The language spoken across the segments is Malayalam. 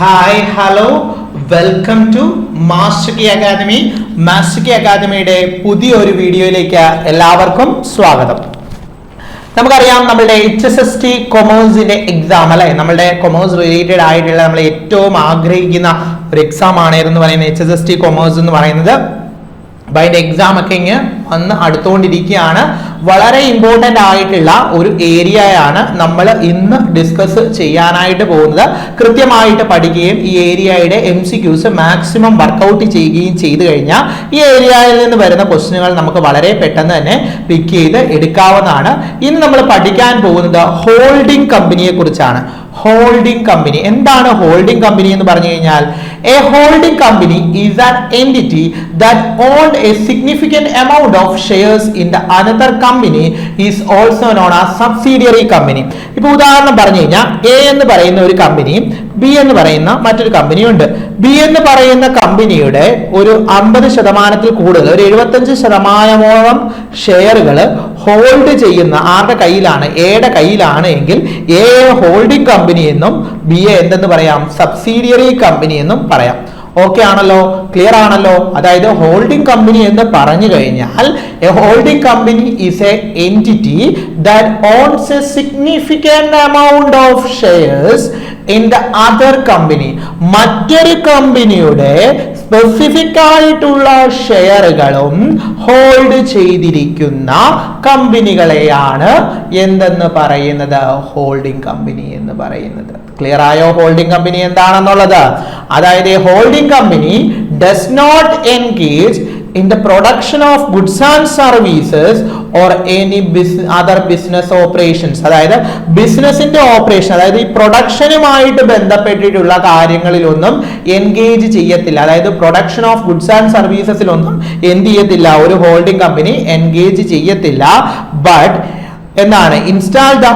Hi hello welcome to master key academy master key അക്കാദമിയുടെ പുതിയൊരു വീഡിയോയിലേക്ക് എല്ലാവർക്കും സ്വാഗതം. നമുക്കറിയാം നമ്മുടെ എച്ച് എസ് എസ് ടി കൊമേഴ്സിന്റെ എക്സാം അല്ലെ? നമ്മുടെ കൊമേഴ്സ് റിലേറ്റഡ് ആയിട്ടുള്ള നമ്മൾ ഏറ്റവും ആഗ്രഹിക്കുന്ന ഒരു എക്സാം ആണ് എന്ന് പറയുന്നത് H S S T commerce എന്ന് പറയുന്നത്. അപ്പൊ അതിന്റെ എക്സാം ഒക്കെ ഇങ്ങ് വന്ന് അടുത്തുകൊണ്ടിരിക്കുകയാണ്. വളരെ ഇമ്പോർട്ടന്റ് ആയിട്ടുള്ള ഒരു ഏരിയയാണ് നമ്മൾ ഇന്ന് ഡിസ്കസ് ചെയ്യാനായിട്ട് പോകുന്നത്. കൃത്യമായിട്ട് പഠിക്കുകയും ഈ ഏരിയയുടെ M C Qs maximum workout ചെയ്യുകയും ചെയ്തു കഴിഞ്ഞാൽ ഈ ഏരിയയിൽ നിന്ന് വരുന്ന ക്വസ്റ്റ്യനുകൾ നമുക്ക് വളരെ പെട്ടെന്ന് തന്നെ പിക്ക് ചെയ്ത് എടുക്കാവുന്നതാണ്. ഇന്ന് നമ്മൾ പഠിക്കാൻ പോകുന്നത് ഹോൾഡിംഗ് കമ്പനിയെ കുറിച്ചാണ്. ഹോൾഡിംഗ് കമ്പനി എന്താണ് ഹോൾഡിംഗ് കമ്പനി എന്ന് പറഞ്ഞു കഴിഞ്ഞാൽ a holding company is an entity that owned a significant amount of shares in the another company is also known ah subsidiary company ഇപ്പൊ ഉദാഹരണം പറഞ്ഞു കഴിഞ്ഞാൽ എ എന്ന് പറയുന്ന ഒരു കമ്പനിയും ബി എന്ന് പറയുന്ന മറ്റൊരു കമ്പനിയുണ്ട് ബി എന്ന് പറയുന്ന കമ്പനിയുടെ ഒരു അമ്പത് ശതമാനത്തിൽ കൂടുതൽ ഒരു എഴുപത്തഞ്ച് ശതമാനമോളം ഷെയറുകൾ ഹോൾഡ് ചെയ്യുന്ന ആരുടെ കയ്യിലാണ്? എയുടെ കയ്യിലാണ് എങ്കിൽ എ ഹോൾഡിംഗ് കമ്പനി എന്നും ബി എ എന്തെന്ന് പറയാം? സബ്സിഡിയറി കമ്പനി എന്നും പറയാം. ഓക്കെ ആണല്ലോ? ക്ലിയർ ആണല്ലോ? അതായത് ഹോൾഡിംഗ് കമ്പനി എന്ന് പറഞ്ഞു കഴിഞ്ഞാൽ a holding company is a entity that owns a significant amount of shares in the other company മറ്റൊരു കമ്പനിയുടെ സ്പെസിഫിക് ആയിട്ടുള്ള ഷെയറുകളും ഹോൾഡ് ചെയ്തിരിക്കുന്ന കമ്പനികളെയാണ് എന്തെന്ന് പറയുന്നത്? ഹോൾഡിംഗ് കമ്പനി എന്ന് പറയുന്നത്. ക്ലിയർ ആയോ? ഹോൾഡിംഗ് കമ്പനി എന്താണെന്നുള്ളത്? അതായത് holding company does not engage in the production of goods and services or any business other business operations. അതായത് ബിസിനസിന്റെ ഓപ്പറേഷൻ അതായത് ഈ പ്രൊഡക്ഷനുമായിട്ട് ബന്ധപ്പെട്ടിട്ടുള്ള കാര്യങ്ങളിലൊന്നും എൻഗേജ് ചെയ്യത്തില്ല. അതായത് പ്രൊഡക്ഷൻ ഓഫ് ഗുഡ്സ് ആൻഡ് സർവീസസിലൊന്നും എന്ത് ചെയ്യത്തില്ല. ഒരു ഹോൾഡിംഗ് കമ്പനി എൻഗേജ് ചെയ്യത്തില്ല. ബട്ട് എന്താണ് install the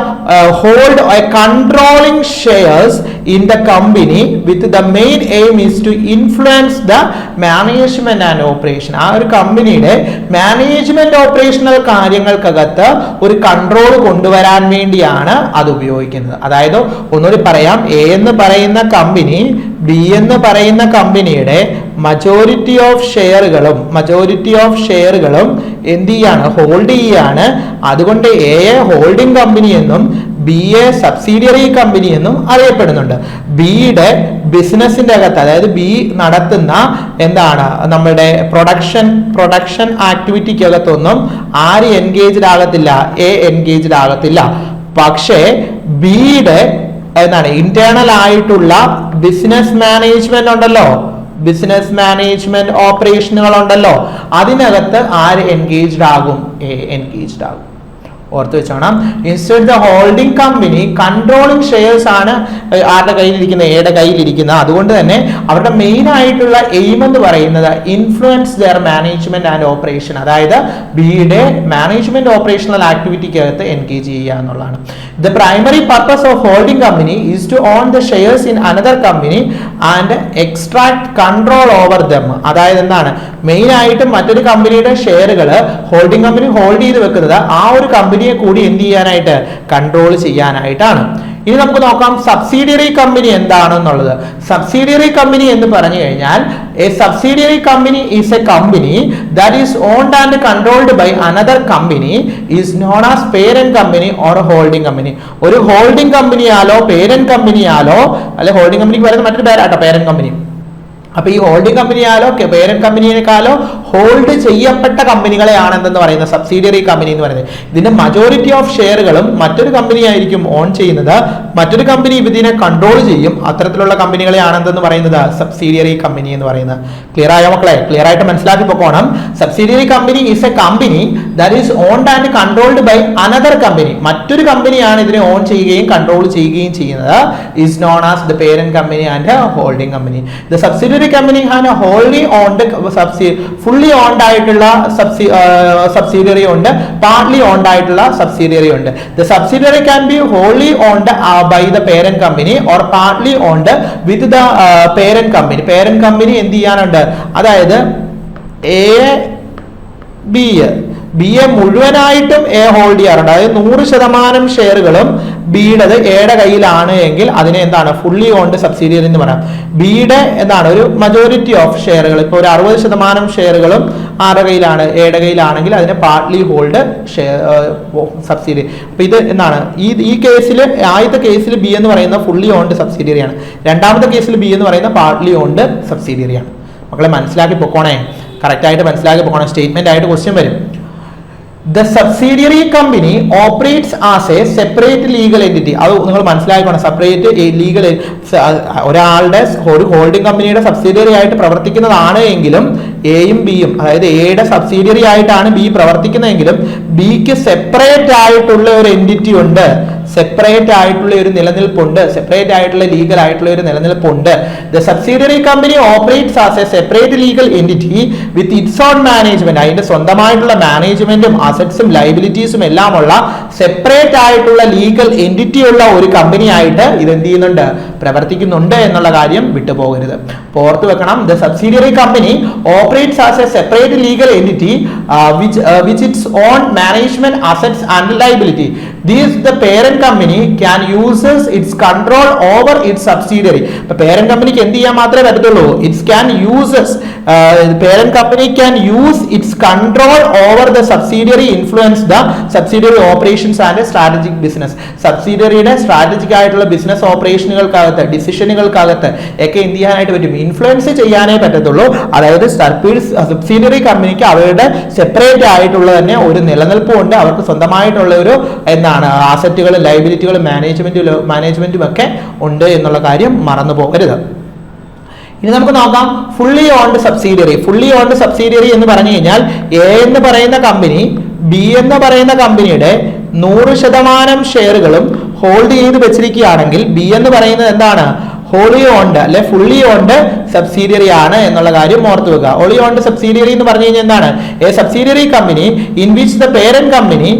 hold controlling shares in the company with the main aim is to influence the management and operation ah ഒരു കമ്പനിയുടെ മാനേജ്മെന്റ് ഓപ്പറേഷണൽ കാര്യങ്ങൾക്കകത്ത് ഒരു കൺട്രോൾ കൊണ്ടുവരാൻ വേണ്ടിയാണ് അത് ഉപയോഗിക്കുന്നത്. അതായത് ഒന്നുകൂടി പറയാം. എ എന്ന് പറയുന്ന കമ്പനി ബി എന്ന് പറയുന്ന കമ്പനിയുടെ മജോറിറ്റി ഓഫ് ഷെയറുകളും മജോറിറ്റി ഓഫ് ഷെയറുകളും എന്ത് ചെയ്യാണ്? ഹോൾഡ് ചെയ്യാണ്. അതുകൊണ്ട് എ എ ഹോൾഡിംഗ് കമ്പനി എന്നും ബി എ സബ്സിഡിയറി കമ്പനി എന്നും അറിയപ്പെടുന്നുണ്ട്. ബിയുടെ ബിസിനസിന്റെ അകത്ത് അതായത് ബി നടത്തുന്ന എന്താണ്? നമ്മുടെ പ്രൊഡക്ഷൻ പ്രൊഡക്ഷൻ ആക്ടിവിറ്റിക്കകത്തൊന്നും ആര് എൻഗേജ്ഡ് ആകത്തില്ല എ എൻഗേജ്ഡ് ആകത്തില്ല. പക്ഷേ ബിയുടെ എന്താണ്? ഇന്റേണൽ ആയിട്ടുള്ള ബിസിനസ് മാനേജ്മെന്റ് ഉണ്ടല്ലോ. ബിസിനസ് മാനേജ്മെന്റ് ഓപ്പറേഷനുകൾ ഉണ്ടല്ലോ അതിനകത്ത് ആര് എൻഗേജ്ഡ് ആകും? എൻഗേജ്ഡ് ആകും. ഓർത്ത് വെച്ചോണം. Instead the holding company controlling shares ആണ് ആരുടെ കയ്യിലിരിക്കുന്ന എയുടെ കയ്യിലിരിക്കുന്ന അതുകൊണ്ട് തന്നെ അവരുടെ മെയിൻ ആയിട്ടുള്ള എയിം എന്ന് പറയുന്നത് influence their management and operation അതായത് ബിയുടെ മാനേജ്മെന്റ് ഓപ്പറേഷണൽ ആക്ടിവിറ്റിക്കകത്ത് എൻഗേജ് ചെയ്യുക എന്നുള്ളതാണ്. The primary purpose of holding company is to own the shares in another company and extract control over them അതായത് എന്താണ്? മെയിൻ ആയിട്ട് മറ്റൊരു കമ്പനിയുടെ ഷെയറുകൾ ഹോൾഡിംഗ് കമ്പനി ഹോൾഡ് ചെയ്ത് വെക്കുന്നത് ആ ഒരു കമ്പനിയെ കൂടി എന്ത് ചെയ്യാനായിട്ട് കൺട്രോൾ ചെയ്യാനായിട്ടാണ്. ഇനി നമുക്ക് നോക്കാം സബ്സിഡിയറി കമ്പനി എന്താണെന്നുള്ളത്. സബ്സിഡിയറി കമ്പനി എന്ന് പറഞ്ഞു കഴിഞ്ഞാൽ a subsidiary company is a company that is owned and controlled by another company is known as parent company or holding company ഒരു ഹോൾഡിംഗ് കമ്പനിയാലോ പേരന്റ് കമ്പനിയാലോ അല്ലെ ഹോൾഡിംഗ് കമ്പനിക്ക് പറയുന്നത് മറ്റൊരു പേരാട്ടോ പേരന്റ് കമ്പനി അപ്പൊ ഈ ഹോൾഡിംഗ് കമ്പനിയാലോ പേരന്റ് കമ്പനിയേക്കാളോ ഹോൾഡ് ചെയ്യപ്പെട്ട കമ്പനികളെയാണ് എന്തെന്ന് പറയുന്നത് സബ്സിഡിയറി കമ്പനി എന്ന് പറയുന്നത്. ഇതിന്റെ മജോറിറ്റി ഓഫ് ഷെയറുകളും മറ്റൊരു കമ്പനി ആയിരിക്കും ഓൺ ചെയ്യുന്നത്. മറ്റൊരു കമ്പനി ഇതിനെ കൺട്രോൾ ചെയ്യും. അത്തരത്തിലുള്ള കമ്പനികളെയാണ് എന്തെന്ന് പറയുന്നത് സബ്സിഡിയറി കമ്പനി എന്ന് പറയുന്നത്. ക്ലിയർ ആയോ മക്കളെ? ക്ലിയർ ആയിട്ട് മനസ്സിലാക്കി പോകണം subsidiary company is a company that is owned and controlled by another company മറ്റൊരു കമ്പനിയാണ് ഇതിനെ ഓൺ ചെയ്യുകയും കൺട്രോൾ ചെയ്യുകയും ചെയ്യുന്നത്. Is known as the parent company and holding company the subsidiary company Han ഹോൾഡി ഓൺഡ് സബ്സിഡി ഫുള്ളി ഓൺഡ് ആയിട്ടുള്ള സബ്സി സബ്സിഡിയറി ഉണ്ട് പാർട്ട്ലി ഓൺഡ് ആയിട്ടുള്ള സബ്സിഡിയറി ഉണ്ട്. The subsidiary can be wholly owned by the parent company or partly owned with the parent company parent company എന്ത് ചെയ്യാനുണ്ട്? അതായത് എ ബി ബി എ മുഴുവനായിട്ടും എ ഹോൾഡ് ചെയ്യാറുണ്ട്. അതായത് നൂറ് ശതമാനം ഷെയറുകളും ബിയുടേത് എയുടെ കയ്യിലാണ് എങ്കിൽ അതിനെ എന്താണ്? ഫുള്ളി ഓൺഡ് സബ്സിഡിയറി എന്ന് പറയാം. ബിയുടെ എന്താണ്? ഒരു മജോറിറ്റി ഓഫ് ഷെയറുകൾ ഇപ്പോൾ ഒരു അറുപത് ശതമാനം ഷെയറുകളും ആരുടെ കയ്യിലാണ്? എയുടെ കയ്യിലാണെങ്കിൽ അതിനെ പാർട്ട്ലി ഹോൾഡ് ഷെയർ സബ്സിഡി അപ്പൊ ഇത് എന്താണ്? ഈ ഈ കേസിൽ ആദ്യത്തെ കേസിൽ ബി എന്ന് പറയുന്ന ഫുള്ളി ഓൺഡ് സബ്സിഡിയറിയാണ് രണ്ടാമത്തെ കേസിൽ ബി എന്ന് പറയുന്ന പാർട്ട്ലി ഓൺഡ് സബ്സിഡിയറിയാണ് മക്കളെ മനസ്സിലാക്കി പൊക്കോണേ. കറക്റ്റ് ആയിട്ട് മനസ്സിലാക്കി പോകണം സ്റ്റേറ്റ്മെന്റ് ആയിട്ട് ക്വസ്റ്റ്യൻ വരും. The subsidiary company operates as a separate legal entity അത് നിങ്ങൾ മനസ്സിലാക്കണം സെപ്പറേറ്റ് ലീഗൽ ഒരാളുടെ ഒരു ഹോൾഡിംഗ് കമ്പനിയുടെ സബ്സിഡിയറി ആയിട്ട് പ്രവർത്തിക്കുന്നതാണ് എങ്കിലും എയും ബിയും അതായത് എയുടെ സബ്സിഡിയറി ആയിട്ടാണ് ബി പ്രവർത്തിക്കുന്നതെങ്കിലും ബിക്ക് സെപ്പറേറ്റ് ആയിട്ടുള്ള ഒരു എന്റിറ്റി ഉണ്ട്. സെപ്പറേറ്റ് ആയിട്ടുള്ള ഒരു നിലനിൽപ്പുണ്ട് സെപ്പറേറ്റ് ആയിട്ടുള്ള ലീഗൽ ആയിട്ടുള്ള ഒരു നിലനിൽപ്പുണ്ട്. The subsidiary company operates as a separate legal entity with its own management അതിന്റെ സ്വന്തമായിട്ടുള്ള മാനേജ്മെന്റും അസറ്റ്സും ലൈബിലിറ്റീസും എല്ലാം ഉള്ള സെപ്പറേറ്റ് ആയിട്ടുള്ള ലീഗൽ എന്റിറ്റി ഉള്ള ഒരു കമ്പനി ആയിട്ട് ഇത് എന്ത് ചെയ്യുന്നുണ്ട്? പ്രവർത്തിക്കുന്നുണ്ട് എന്നുള്ള കാര്യം വിട്ടുപോകരുത്. പോർത്ത് വെക്കണം the subsidiary company operates as a separate legal entity which which its own management assets and liability these the parent company can uses its control over its subsidiary ഇപ്പൊ പേരന്റ് കമ്പനിക്ക് എന്ത് ചെയ്യാൻ മാത്രമേ പറ്റത്തുള്ളൂ? Its can uses parent company can use its control over the subsidiary influence the subsidiary operations and strategic business സബ്സിഡിയറിയുടെ strategic ആയിട്ടുള്ള ബിസിനസ് ഓപ്പറേഷനുകൾക്കകത്ത് ഡിസിഷനുകൾക്കകത്ത് ഒക്കെ എന്ത് ചെയ്യാനായിട്ട് പറ്റും? ഇൻഫ്ലുവൻസ് ചെയ്യാനേ പറ്റത്തുള്ളൂ. അതായത് സബ്സിഡിയറി കമ്പനിക്ക് അവരുടെ സെപ്പറേറ്റ് ആയിട്ടുള്ള തന്നെ ഒരു നിലനിൽപ്പ് നിലനിൽപ്പുണ്ട്. അവർക്ക് സ്വന്തമായിട്ടുള്ള ഒരു എന്താണ് ആസറ്റുകളും ലൈബിലിറ്റികൾ മാനേജ്മെന്റും മാനേജ്മെന്റും ഒക്കെ ഉണ്ട് എന്നുള്ള കാര്യം മറന്നു പോകരുത്. ഇനി നമുക്ക് നോക്കാം. Fully owned subsidiary fully owned subsidiary എന്ന് പറഞ്ഞു കഴിഞ്ഞാൽ എ എന്ന് പറയുന്ന കമ്പനി ബി എന്ന് പറയുന്ന കമ്പനിയുടെ നൂറ് ശതമാനം ഷെയറുകളും ഹോൾഡ് ചെയ്ത് വെച്ചിരിക്കുകയാണെങ്കിൽ ബി എന്ന് പറയുന്നത് എന്താണ്? ഹോളി ഓൺഡ് അല്ലെ ഫുള്ളി ഓൺഡ് സബ്സിഡിയറി ആണ് എന്നുള്ള കാര്യം ഓർത്തു വെക്കുക. ഹോളി ഓൺഡ് സബ്സിഡിയറി എന്ന് പറഞ്ഞു കഴിഞ്ഞാൽ എന്താണ്? A subsidiary company in which the parent company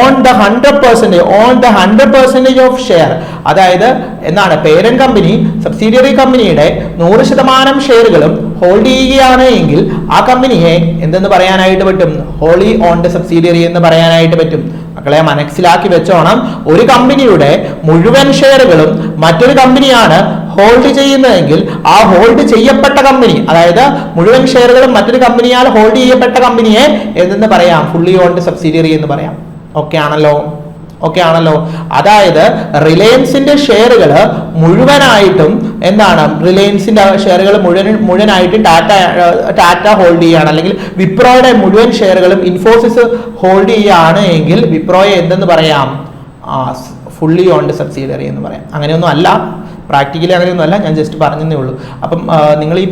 own the hundred percentage own the hundred percentage of share അതായത് എന്താണ്? പേരന്റ് കമ്പനി സബ്സിഡിയറി കമ്പനിയുടെ നൂറ് ശതമാനം ഷെയറുകളും ഹോൾഡ് ചെയ്യുകയാണ് എങ്കിൽ ആ കമ്പനിയെ എന്തെന്ന് പറയാനായിട്ട് പറ്റും? ഹോളി ഓൺഡ് സബ്സിഡിയറി എന്ന് പറയാനായിട്ട് പറ്റും. മക്കളെ മനസ്സിലാക്കി വെച്ചോണം. ഒരു കമ്പനിയുടെ മുഴുവൻ ഷെയറുകളും മറ്റൊരു കമ്പനിയാണ് ഹോൾഡ് ചെയ്യുന്നതെങ്കിൽ ആ ഹോൾഡ് ചെയ്യപ്പെട്ട കമ്പനി അതായത് മുഴുവൻ ഷെയറുകളും മറ്റൊരു കമ്പനിയാൽ ഹോൾഡ് ചെയ്യപ്പെട്ട കമ്പനിയെ എന്തെന്ന് പറയാം? ഫുള്ളി ഓൺഡ് സബ്സിഡിയറി എന്ന് പറയാം. ഓക്കെ ആണല്ലോ. ഓക്കെ ആണല്ലോ അതായത് റിലയൻസിന്റെ ഷെയറുകൾ മുഴുവനായിട്ടും എന്താണ്? റിലയൻസിന്റെ ഷെയറുകൾ മുഴുവൻ മുഴുവനായിട്ടും ടാറ്റ ടാറ്റ ഹോൾഡ് ചെയ്യുകയാണ്. അല്ലെങ്കിൽ വിപ്രോയുടെ മുഴുവൻ ഷെയറുകളും ഇൻഫോസിസ് ഹോൾഡ് ചെയ്യുകയാണ് എങ്കിൽ വിപ്രോയെ എന്തെന്ന് പറയാം? ഫുള്ളി ഓൺഡ് സബ്സിഡിയറി എന്ന് പറയാം. അങ്ങനെയൊന്നും അല്ല. പ്രാക്ടിക്കലി അങ്ങനെയൊന്നും അല്ല ഞാൻ ജസ്റ്റ് പറഞ്ഞതേ ഉള്ളൂ. അപ്പം നിങ്ങൾ ഈ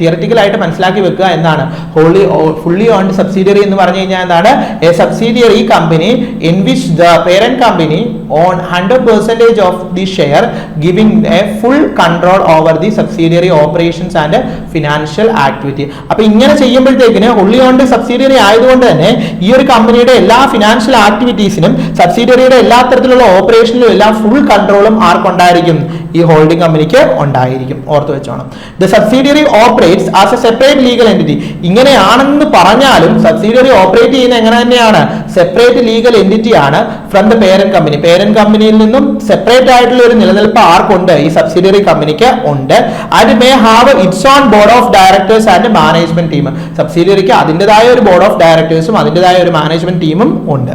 തിയററ്റിക്കലായിട്ട് മനസ്സിലാക്കി വെക്കുക എന്നാണ്. ഹോളി ഫുള്ളി ഓൺ സബ്സിഡിയറി എന്ന് പറഞ്ഞു കഴിഞ്ഞാൽ എന്താണ്? A subsidiary company in which the parent company own hundred percentage of the share giving a full control over the subsidiary operations and financial activity അപ്പോൾ ഇങ്ങനെ ചെയ്യുമ്പോഴത്തേക്കിന് ഹുള്ളി ഓൺഡ് സബ്സിഡിയറി ആയതുകൊണ്ട് തന്നെ ഈ ഒരു കമ്പനിയുടെ എല്ലാ ഫിനാൻഷ്യൽ ആക്ടിവിറ്റീസിനും സബ്സിഡിയറിയുടെ എല്ലാ തരത്തിലുള്ള ഓപ്പറേഷനിലും എല്ലാം ഫുൾ കൺട്രോളും ആർക്കുണ്ടായിരിക്കും? ഈ ഹോൾഡിംഗ് കമ്പനിക്ക് ഉണ്ടായിരിക്കും. ഓർത്ത് വെച്ചോണം. The subsidiary operates as a separate legal entity ഇങ്ങനെയാണെന്ന് പറഞ്ഞാലും സബ്സിഡിയറി ഓപ്പറേറ്റ് ചെയ്യുന്ന എങ്ങനെ തന്നെയാണ്? സെപ്പറേറ്റ് ലീഗൽ എന്റിറ്റി ആണ് from the parent company parent കമ്പനിയിൽ നിന്നും സെപ്പറേറ്റ് ആയിട്ടുള്ള ഒരു നിലനിൽപ്പ് ആർക്കുണ്ട്? ഈ സബ്സിഡിയറി കമ്പനിക്ക് ഉണ്ട്. And may have its own board of directors and management team സബ്സിഡിയറിക്ക് അതിന്റെതായ ഒരു ബോർഡ് ഓഫ് ഡയറക്ടേഴ്സും അതിന്റെതായ ഒരു മാനേജ്മെന്റ് ടീമും ഉണ്ട്.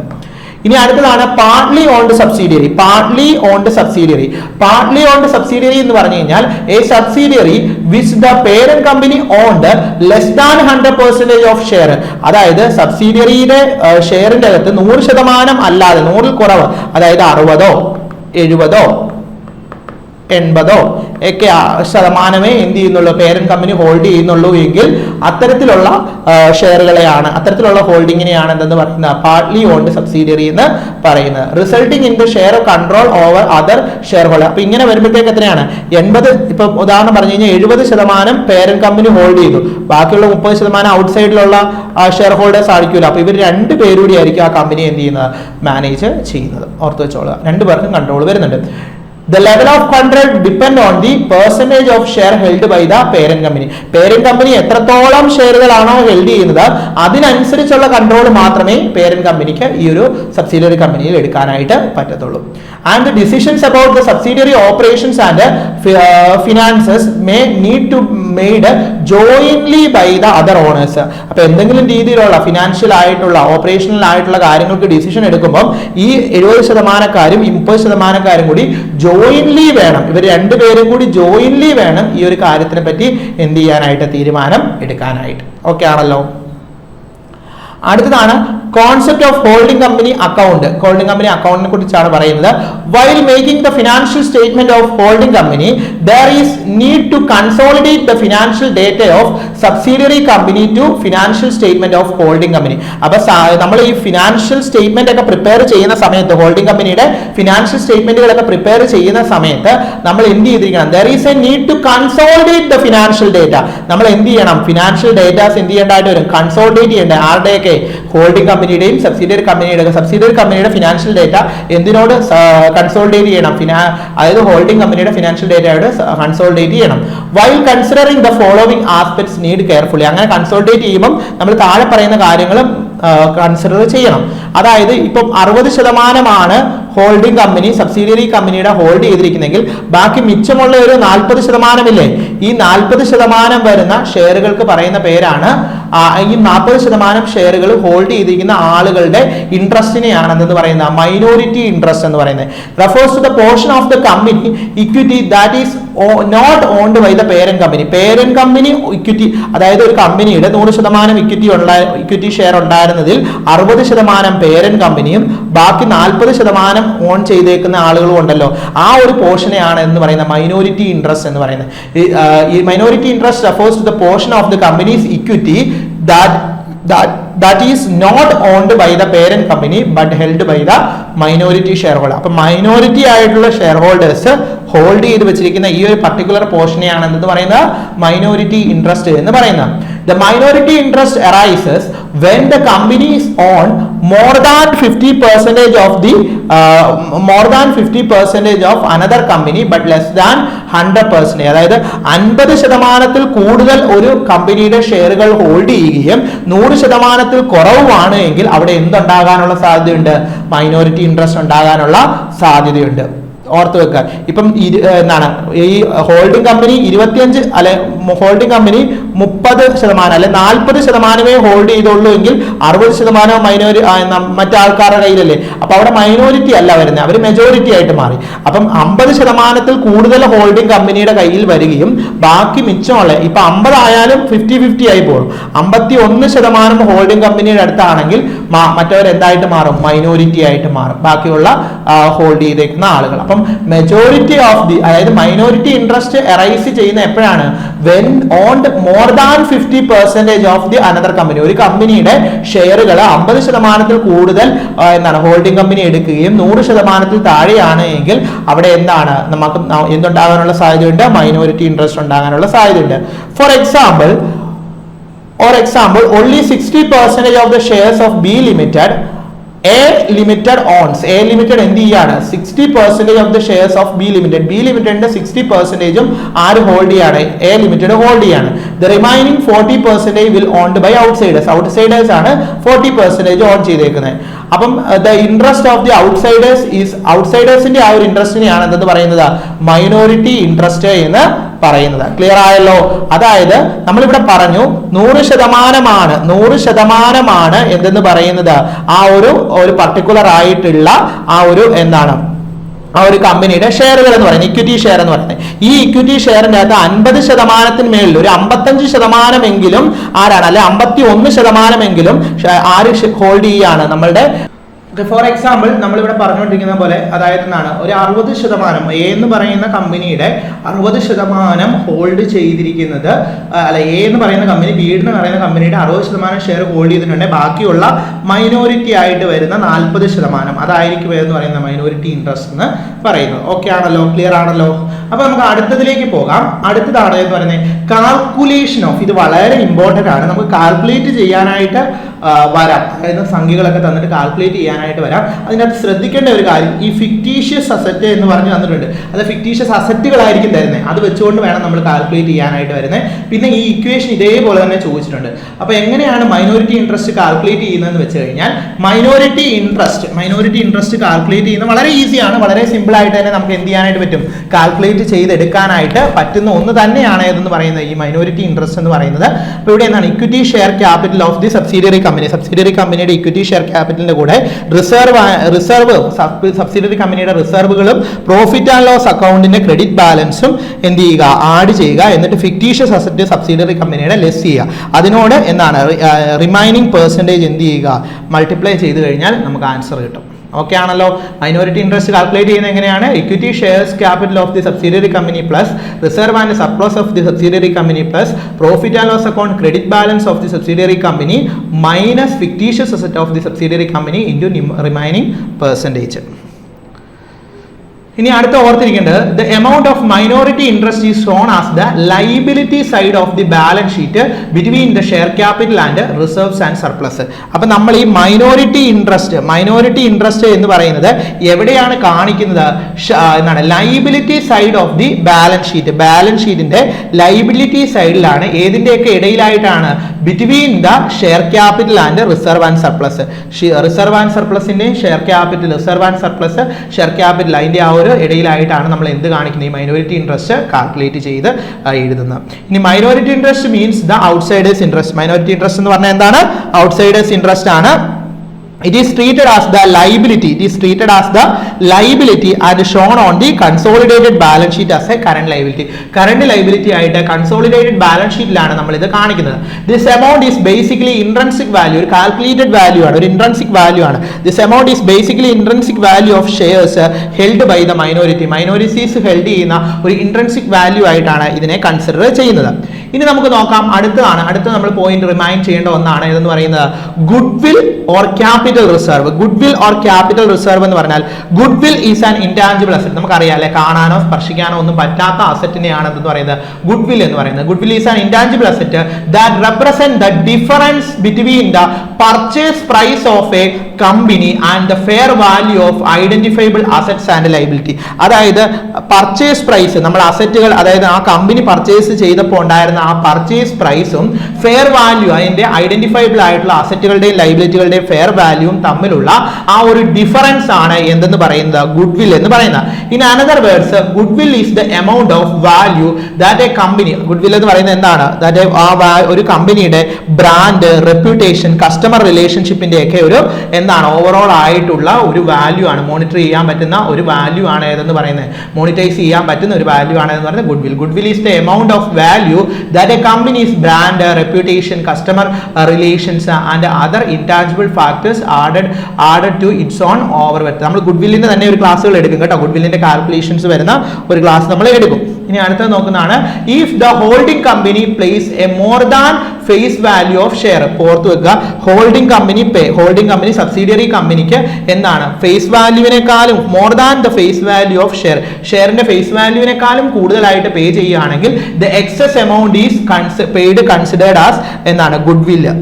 ഇനി അടുത്തതാണ് partly owned subsidiary partly owned subsidiary partly owned subsidiary എന്ന് പറഞ്ഞു കഴിഞ്ഞാൽ a subsidiary which the parent company owned less than hundred percentage of share അതായത് സബ്സിഡിയറിയുടെ ഷെയറിന്റെ അകത്ത് നൂറ് ശതമാനം അല്ലാതെ നൂറിൽ കുറവ് അതായത് അറുപതോ എഴുപതോ എൺപതോ ഒക്കെ ശതമാനമേ എന്ത് ചെയ്യുന്നുള്ളൂ പേരന്റ് കമ്പനി ഹോൾഡ് ചെയ്യുന്നുള്ളൂ എങ്കിൽ അത്തരത്തിലുള്ള ഷെയറുകളെയാണ് അത്തരത്തിലുള്ള ഹോൾഡിങ്ങിനെയാണ് എന്തെന്ന് പറയുന്നത് പാർട്ട്ലി ഓൺഡ് സബ്സിഡിയറി എന്ന് പറയുന്നത്. Resulting in the share control over other share holder അപ്പൊ ഇങ്ങനെ വരുമ്പോഴത്തേക്ക് എത്രയാണ്? എൺപത് ഇപ്പൊ ഉദാഹരണം പറഞ്ഞു കഴിഞ്ഞാൽ എഴുപത് ശതമാനം പേരന്റ് കമ്പനി ഹോൾഡ് ചെയ്തു ബാക്കിയുള്ള മുപ്പത് ശതമാനം ഔട്ട് സൈഡിലുള്ള ഷെയർ ഹോൾഡേഴ്സ് ആയിരിക്കില്ല അപ്പൊ ഇവർ രണ്ട് പേരുകൂടി ആയിരിക്കും ആ കമ്പനി എന്ത് ചെയ്യുന്നത്? മാനേജ് ചെയ്യുന്നത്. ഓർത്ത് വെച്ചോളുക. രണ്ടു പേർക്കും കൺട്രോൾ വരുന്നുണ്ട്. The level of control depend on the percentage of share held by the parent company parent company എത്രത്തോളം ഷെയറുകളാണോ ഹെൽഡ് ചെയ്യുന്നത് അതിനനുസരിച്ചുള്ള കൺട്രോൾ മാത്രമേ പേരന്റ് കമ്പനിക്ക് ഈ ഒരു സബ്സിഡിയറി കമ്പനിയിൽ എടുക്കാനായിട്ട് പറ്റത്തുള്ളൂ. And the decisions about the subsidiary operations and finances may need to made jointly by the other owners അപ്പൊ എന്തെങ്കിലും രീതിയിലുള്ള ഫിനാൻഷ്യൽ ആയിട്ടുള്ള ഓപ്പറേഷണൽ ആയിട്ടുള്ള കാര്യങ്ങൾക്ക് ഡിസിഷൻ എടുക്കുമ്പോൾ ഈ എഴുപത് ശതമാനക്കാരും മുപ്പത് ശതമാനക്കാരും കൂടി ജോയിൻലി വേണം. ഇവർ രണ്ടുപേരും കൂടി ജോയിൻലി വേണം ഈ ഒരു കാര്യത്തിനെ പറ്റി എന്ത് ചെയ്യാനായിട്ട് തീരുമാനം എടുക്കാനായിട്ട്. ഓക്കെ ആണല്ലോ? അടുത്തതാണ് concept of holding company account holding company അക്കൗണ്ടിനെ കുറിച്ചാണ് പറയുന്നത്. While making the financial statement of holding company there is need to consolidate the financial data of subsidiary company to financial statement of holding company അപ്പൊ നമ്മൾ ഈ ഫിനാൻഷ്യൽ സ്റ്റേറ്റ്മെന്റ് ഒക്കെ പ്രിപ്പയർ ചെയ്യുന്ന സമയത്ത് ഹോൾഡിംഗ് കമ്പനിയുടെ ഫിനാൻഷ്യൽ സ്റ്റേറ്റ്മെന്റുകളൊക്കെ പ്രിപ്പയർ ചെയ്യുന്ന സമയത്ത് നമ്മൾ എന്ത് ചെയ്തിരിക്കണം? There is a need to consolidate the financial data നമ്മൾ എന്ത് ചെയ്യണം? ഫിനാൻഷ്യൽ ഡേറ്റാസ് എന്ത് ചെയ്യേണ്ടതായിട്ട് വരും? കൺസോളിഡേറ്റ് ചെയ്യേണ്ടത് ആരുടെയൊക്കെ? ഹോൾഡിംഗ് കമ്പനിയുടെയും സബ്സിഡിയറി കമ്പനിയുടെ സബ്സിഡിയറി കമ്പനിയുടെ ഫിനാൻഷ്യൽ ഡേറ്റ എന്തിനോട് കൺസോൾഡേറ്റ് ചെയ്യണം? ഫിനാ അതായത് ഹോൾഡിംഗ് കമ്പനിയുടെ ഫിനാൻഷ്യൽ ഡേറ്റയോട് കൺസോൾഡേറ്റ് ചെയ്യണം. While considering the following aspects need carefully അങ്ങനെ കൺസോൾഡേറ്റ് ചെയ്യുമ്പോൾ നമ്മൾ താഴെ പറയുന്ന കാര്യങ്ങളും കൺസിഡർ ചെയ്യണം. അതായത് ഇപ്പം അറുപത് ശതമാനമാണ് ഹോൾഡിംഗ് കമ്പനി സബ്സിഡിയറി കമ്പനിയുടെ ഹോൾഡ് ചെയ്തിരിക്കുന്നെങ്കിൽ ബാക്കി മിച്ചമുള്ള ഒരു നാൽപ്പത് ശതമാനമില്ലേ? ഈ നാൽപ്പത് ശതമാനം വരുന്ന ഷെയറുകൾക്ക് പറയുന്ന പേരാണ് ഈ നാൽപ്പത് ശതമാനം ഷെയറുകൾ ഹോൾഡ് ചെയ്തിരിക്കുന്ന ആളുകളുടെ ഇൻട്രസ്റ്റിനെയാണ് എന്ന് പറയുന്ന മൈനോറിറ്റി ഇൻട്രസ്റ്റ് എന്ന് പറയുന്നത്. Refers to the portion of the company equity that is not owned by the parent company parent company equity അതായത് ഒരു കമ്പനിയുടെ നൂറ് ശതമാനം ഇക്വിറ്റി ഉള്ള ഇക്വിറ്റി ഷെയർ ഉണ്ടായിരുന്നതിൽ അറുപത് ശതമാനം പേരൻ കമ്പനിയും ബാക്കി നാൽപ്പത് ശതമാനം ഓൺ ചെയ്തേക്കുന്ന ആളുകളും ഉണ്ടല്ലോ. ആ ഒരു പോർഷനെയാണ് എന്ന് പറയുന്ന മൈനോറിറ്റി ഇൻട്രസ്റ്റ് എന്ന് പറയുന്നത്. ഈ, minority interest refers to the portion of the company's equity that that that is not owned by the the company but held by the minority share holder അപ്പൊ മൈനോറിറ്റി ആയിട്ടുള്ള ഷെയർ ഹോൾഡേഴ്സ് ഹോൾഡ് ചെയ്ത് വെച്ചിരിക്കുന്ന ഈ ഒരു പർട്ടിക്കുലർ പോർഷനെയാണ് എന്ത് പറയുന്നത്? മൈനോറിറ്റി ഇൻട്രസ്റ്റ് എന്ന് പറയുന്നത്. The minority interest arises when the company is own more than fifty percentage of the more than fifty percentage of another company but less than hundred percentage അതായത് അൻപത് ശതമാനത്തിൽ കൂടുതൽ ഒരു കമ്പനിയുടെ ഷെയറുകൾ ഹോൾഡ് ചെയ്യുകയും നൂറ് ശതമാനത്തിൽ കുറവുമാണ് എങ്കിൽ അവിടെ എന്തുണ്ടാകാനുള്ള സാധ്യതയുണ്ട്? മൈനോറിറ്റി ഇൻട്രസ്റ്റ് ഉണ്ടാകാനുള്ള സാധ്യതയുണ്ട്. ഓർത്ത് വെക്കുക. ഇപ്പം എന്താണ്? ഈ ഹോൾഡിംഗ് കമ്പനി ഇരുപത്തിയഞ്ച് അല്ലെ ഹോൾഡിംഗ് കമ്പനി മുപ്പത് ശതമാനം അല്ലെ നാൽപ്പത് ശതമാനമേ ഹോൾഡ് ചെയ്തുള്ളൂ എങ്കിൽ അറുപത് ശതമാനം മൈനോരി മറ്റാൾക്കാരുടെ കയ്യിലല്ലേ? അപ്പൊ അവിടെ മൈനോറിറ്റി അല്ല വരുന്നത്. അവർ മെജോറിറ്റി ആയിട്ട് മാറി. അപ്പം അമ്പത് ശതമാനത്തിൽ കൂടുതൽ ഹോൾഡിംഗ് കമ്പനിയുടെ കയ്യിൽ വരികയും ബാക്കി മിച്ചമുള്ള ഇപ്പൊ അമ്പതായാലും ഫിഫ്റ്റി ഫിഫ്റ്റി ആയി പോകും. അമ്പത്തി ഒന്ന് ശതമാനം ഹോൾഡിംഗ് കമ്പനിയുടെ അടുത്താണെങ്കിൽ മറ്റവർ എന്തായിട്ട് മാറും? മൈനോറിറ്റി ആയിട്ട് മാറും. ബാക്കിയുള്ള ഹോൾഡ് ചെയ്തേക്കുന്ന ആളുകൾ. അപ്പം മെജോറിറ്റി ഓഫ് ദി അതായത് മൈനോറിറ്റി ഇൻട്രസ്റ്റ് എറൈസ് ചെയ്യുന്ന എപ്പോഴാണ്? When owned more than fifty percentage of the another company ഒരു കമ്പനിയുടെ ഷെയറുകൾ അമ്പത് ശതമാനത്തിൽ കൂടുതൽ എന്താണ് ഹോൾഡിംഗ് കമ്പനി എടുക്കുകയും നൂറ് ശതമാനത്തിൽ താഴെയാണ് എങ്കിൽ അവിടെ എന്താണ് നമുക്ക് എന്തുണ്ടാകാനുള്ള സാധ്യതയുണ്ട്? മൈനോറിറ്റി ഇൻട്രസ്റ്റ് ഉണ്ടാകാനുള്ള സാധ്യതയുണ്ട്. For example or example only 60 percentage of the shares of B limited A limited owns A limited എന്ത് ചെയ്യാണ്? Sixty percentage of the shares of B limited B ലിമിറ്റഡിന്റെ സിക്സ്റ്റി പെർസെന്റേജും ആര് ഹോൾഡ് ചെയ്യാണ്? എ ലിമിറ്റഡ് ഹോൾഡ് ചെയ്യാണ്. The remaining forty percentage will owned by outsiders outsiders ആണ് ഫോർട്ടി പെർസെന്റേജ് ഓൺ ചെയ്തേക്കുന്നത് അപ്പം the interest of the outsiders is ഔട്ട്സൈഡേഴ്സിന്റെ ആ ഒരു ഇൻട്രസ്റ്റിനെയാണ് എന്തെന്ന് പറയുന്നത്? മൈനോറിറ്റി ഇൻട്രസ്റ്റ് എന്ന് പറയുന്നത്. ക്ലിയർ ആയല്ലോ? അതായത് നമ്മളിവിടെ പറഞ്ഞു നൂറ് ശതമാനമാണ് നൂറ് ശതമാനമാണ് എന്തെന്ന് പറയുന്നത്? ആ ഒരു ഒരു പർട്ടിക്കുലർ ആയിട്ടുള്ള ആ ഒരു എന്താണ്? ആ ഒരു കമ്പനിയുടെ ഷെയറുകൾ എന്ന് പറയുന്നത് ഇക്വിറ്റി ഷെയർ എന്ന് പറയുന്നത്. ഈ ഇക്വിറ്റി ഷെയറിന്റെ അകത്ത് അൻപത് ശതമാനത്തിന് മേളിൽ ഒരു അമ്പത്തഞ്ച് ശതമാനമെങ്കിലും ആരാണ്? അല്ലെ അമ്പത്തി ഒന്ന് ശതമാനമെങ്കിലും ആര് ഹോൾഡ് ചെയ്യാണ് നമ്മളുടെ ഫോർ എക്സാമ്പിൾ നമ്മളിവിടെ പറഞ്ഞുകൊണ്ടിരിക്കുന്ന പോലെ അതായത് എന്താണ്? ഒരു അറുപത് ശതമാനം എ എന്ന് പറയുന്ന കമ്പനിയുടെ അറുപത് ശതമാനം ഹോൾഡ് ചെയ്തിരിക്കുന്നത് അല്ല എ എന്ന് പറയുന്ന കമ്പനി ബി എന്ന് പറയുന്ന കമ്പനിയുടെ അറുപത് ശതമാനം ഷെയർ ഹോൾഡ് ചെയ്തിട്ടുണ്ടെങ്കിൽ ബാക്കിയുള്ള മൈനോറിറ്റി ആയിട്ട് വരുന്ന നാൽപ്പത് ശതമാനം അതായിരിക്കും എന്ന് പറയുന്ന മൈനോറിറ്റി ഇൻട്രസ്റ്റ് എന്ന് പറയുന്നത്. ഓക്കെ ആണല്ലോ? ക്ലിയർ ആണല്ലോ? അപ്പൊ നമുക്ക് അടുത്തതിലേക്ക് പോകാം. അടുത്തതാണ് എന്ന് പറയുന്നത്? കാൽക്കുലേഷൻ ഓഫ് ഇത് വളരെ ഇമ്പോർട്ടന്റ് ആണ്. നമുക്ക് കാൽക്കുലേറ്റ് ചെയ്യാനായിട്ട് വരാം. അതായത് സംഖ്യകളൊക്കെ തന്നിട്ട് കാൽക്കുലേറ്റ് ചെയ്യാനായിട്ട് വരാം. അതിനകത്ത് ശ്രദ്ധിക്കേണ്ട ഒരു കാര്യം ഈ ഫിക്റ്റീഷ്യസ് അസറ്റ് എന്ന് പറഞ്ഞ് തന്നിട്ടുണ്ട്. അത് ഫിക്റ്റീഷ്യസ് അസറ്റുകളായിരിക്കും തരുന്നത് അത് വെച്ചുകൊണ്ട് വേണം നമ്മൾ കാൽക്കുലേറ്റ് ചെയ്യാനായിട്ട് വരുന്നത് പിന്നെ ഈ ഇക്വേഷൻ ഇതേപോലെ തന്നെ ചോദിച്ചിട്ടുണ്ട്. അപ്പോൾ എങ്ങനെയാണ് മൈനോറിറ്റി ഇൻട്രസ്റ്റ് കാൽക്കുലേറ്റ് ചെയ്യുന്നതെന്ന് വെച്ച് കഴിഞ്ഞാൽ minority interest minority interest calculate ചെയ്യുന്നത് വളരെ ഈസിയാണ് വളരെ സിമ്പിൾ ആയിട്ട് തന്നെ നമുക്ക് എന്ത് ചെയ്യാനായിട്ട് പറ്റും? കാൽക്കുലേറ്റ് ചെയ്തെടുക്കാനായിട്ട് പറ്റുന്ന ഒന്ന് തന്നെയാണ് ഏതെന്ന് പറയുന്നത്? ഈ മൈനോറിറ്റി ഇൻട്രസ്റ്റ് എന്ന് പറയുന്നത്. അപ്പോൾ ഇവിടെ എന്താണ്? Equity share capital of the subsidiary company subsidiary കമ്പനിയുടെ ഇക്വിറ്റി ഷെയർ ക്യാപിറ്റലിന്റെ കൂടെ റിസർവ് റിസർവ് സബ്സിഡിയറി കമ്പനിയുടെ റിസർവുകളും പ്രോഫിറ്റ് ആൻഡ് ലോസ് അക്കൗണ്ടിന്റെ ക്രെഡിറ്റ് ബാലൻസും എന്ത് ചെയ്യുക? ആഡ് ചെയ്യുക. എന്നിട്ട് ഫിക്റ്റീഷ്യസ് അസറ്റ് സബ്സിഡിയറി കമ്പനിയുടെ ലെസ് ചെയ്യുക. അതിനോട് എന്താണ്? റിമൈനിങ് പെർസെന്റേജ് എന്ത് ചെയ്യുക? മൾട്ടിപ്ലൈ ചെയ്ത് കഴിഞ്ഞാൽ നമുക്ക് ആൻസർ കിട്ടും. ഓക്കെ ആണല്ലോ. മൈനോറിറ്റി ഇൻട്രസ്റ്റ് കാൽക്കുലേറ്റ് ചെയ്യുന്നത് എങ്ങനെയാണ്? Equity shares capital of the subsidiary company plus reserve and surplus of the subsidiary company plus profit and loss account credit balance of the subsidiary company minus fictitious asset of the subsidiary company into remaining percentage ഇനി അടുത്ത ഓർത്തിരിക്കേണ്ടത് the amount of minority interest is shown as the liability side of the balance sheet between the share capital and reserves and surplus അപ്പൊ നമ്മൾ ഈ മൈനോറിറ്റി ഇൻട്രസ്റ്റ് മൈനോറിറ്റി ഇൻട്രസ്റ്റ് എന്ന് പറയുന്നത് എവിടെയാണ് കാണിക്കുന്നത്? എന്താണ്? Liability side of the balance sheet balance ഷീറ്റിന്റെ ലൈബിലിറ്റി സൈഡിലാണ് ഏതിന്റെയൊക്കെ ഇടയിലായിട്ടാണ്? Between the share capital and reserve and surplus reserve and സർപ്ലസിന്റെയും share capital reserve and surplus share capital അതിന്റെ ആ ഒരു ഇടയിലായിട്ടാണ് നമ്മൾ എന്ത് കാണിക്കുന്നത്? ഈ മൈനോറിറ്റി ഇൻട്രസ്റ്റ് കാൽക്കുലേറ്റ് ചെയ്ത് എഴുതുന്നത്. ഇനി minority interest means the outsiders interest minority interest എന്ന് പറഞ്ഞാൽ എന്താണ്? ഔട്ട്സൈഡേഴ്സ് ഇൻട്രസ്റ്റ് ആണ്. It is treated as the liability it is treated as the liability and shown on the consolidated balance sheet as a current liability current liability ആയിട്ട് consolidated balance sheet lana nammal idu കാണിക്കുന്നത് this amount is basically intrinsic value or calculated value aanu or intrinsic value aanu this amount is basically intrinsic value of shares uh, held by the minority minorities held ചെയ്യുന്ന or intrinsic value ആയിട്ടാണ് idine consider ചെയ്യുന്നത് ഇനി നമുക്ക് നോക്കാം അടുത്തതാണ്. അടുത്ത നമ്മൾ പോയിന്റ് റിമൈൻഡ് ചെയ്യേണ്ട ഒന്നാണ് ഇതെന്ന് പറയുന്നത്? Goodwill or capital reserve goodwill or capital reserve എന്ന് പറഞ്ഞാൽ goodwill is an intangible asset നമുക്കറിയാം അല്ലെ? കാണാനോ സ്പർശിക്കാനോ ഒന്നും പറ്റാത്ത അസറ്റിനെയാണ് എന്ന് പറയുന്നത് ഗുഡ് വിൽ എന്ന് പറയുന്നത്. Goodwill is an intangible asset that represent the difference between the purchase price of a company and the fair value of identifiable assets and liability അതായത് പർച്ചേസ് പ്രൈസ് നമ്മൾ അസറ്റുകൾ അതായത് ആ കമ്പനി പർച്ചേസ് ചെയ്തപ്പോൾ ഉണ്ടായിരുന്ന ആ പർച്ചേസ് പ്രൈസും ഫെയർ വാല്യൂ അതിന്റെ ഐഡന്റിഫൈബിൾ ആയിട്ടുള്ള അസറ്റുകളുടെയും ലൈബിലിറ്റികളുടെയും ഫെയർ വാല്യൂവും തമ്മിലുള്ള ആ ഒരു ഡിഫറൻസ് ആണ് എന്തെന്ന് പറയുന്നത്? ഗുഡ് വിൽ എന്ന് പറയുന്നത്. In another words goodwill is the amount of value that a company goodwill എന്ന് പറയുന്നത് എന്താണ്? ദാറ്റ് ആ ഒരു കമ്പനിയുടെ ബ്രാൻഡ് റെപ്യൂട്ടേഷൻ കസ്റ്റമർ റിലേഷൻഷിപ്പിന്റെ ഒക്കെ ഒരു എന്താണ്? ഓവറോൾ ആയിട്ടുള്ള ഒരു വാല്യൂ ആണ്. മോണിറ്റർ ചെയ്യാൻ പറ്റുന്ന ഒരു വാല്യൂ ആണ് ഏതെന്ന് പറയുന്നത്? മോണിറ്റൈസ് ചെയ്യാൻ പറ്റുന്ന ഒരു വാല്യൂ ആണ് എന്ന് പറയുന്നത്? Goodwill goodwill is the amount of value that a company's brand reputation customer relations and other intangible factors added added to its own over wet നമ്മൾ ഗുഡ് വില്ലിന്റെ തന്നെ ഒരു ക്ലാസ്സുകൾ എടുക്കും കേട്ടോ. ഗുഡ് വില്ലിന്റെ കാൽക്കുലേഷൻസ് വരുന്ന ഒരു ക്ലാസ് നമ്മൾ എടുക്കും. ഇനി അടുത്തത് നോക്കുന്നതാണ് if the holding company place a more than face value of share ഓർത്ത് വെക്കുക holding company pay holding company subsidiary കമ്പനിക്ക് എന്താണ്? Face വാല്യൂവിനേക്കാളും more than the face value of share ഷെയറിന്റെ face വാല്യൂവിനേക്കാളും കൂടുതലായിട്ട് പേ ചെയ്യുകയാണെങ്കിൽ the excess amount is paid considered as എന്താണ്? Goodwill